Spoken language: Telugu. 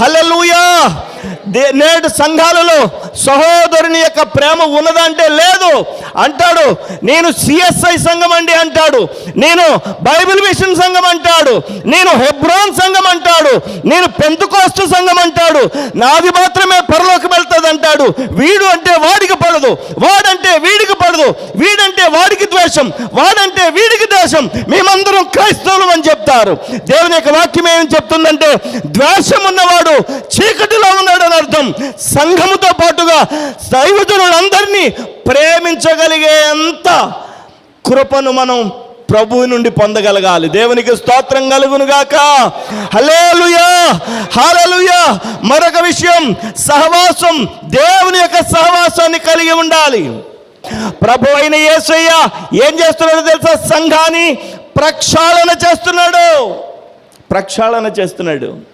హలలుయా నేడు సంఘాలలో సహోదరుని యొక్క ప్రేమ ఉన్నదంటే లేదు. అంటాడు నేను సిఎస్ఐ సంఘం అండి అంటాడు నేను బైబిల్ మిషన్ సంఘం అంటాడు నేను హెబ్రోన్ సంఘం అంటాడు నేను పెంతుకోస్ట్ సంఘం అంటాడు నాది మాత్రమే పరలోకి వెళ్తుంది అంటాడు. వీడు అంటే వాడికి పడదు వాడంటే వీడికి పడదు వీడంటే వాడికి ద్వేషం వాడంటే వీడికి ద్వేషం. మేమందరం క్రైస్తవులు అని చెప్తారు. దేవుని యొక్క వాక్యం ఏం చెప్తుందంటే ద్వేషం ఉన్నవాడు చీకటిలో ఉన్నాడు అని అర్థం. సంఘముతో పాటుగా దైవజనులందరినీ ప్రేమించగలిగే అంత కృపను మనం ప్రభువు నుండి పొందగలగాలి. దేవునికి స్తోత్రం కలుగును గాక హలేలుయా హలలుయా మరొక విషయం సహవాసం దేవుని యొక్క సహవాసాన్ని కలిగి ఉండాలి. ప్రభు అయిన యేసయ్య ఏం చేస్తున్నాడో తెలుసా? సంఘాన్ని ప్రక్షాళన చేస్తున్నాడు. ప్రక్షాళన చేస్తున్నాడు.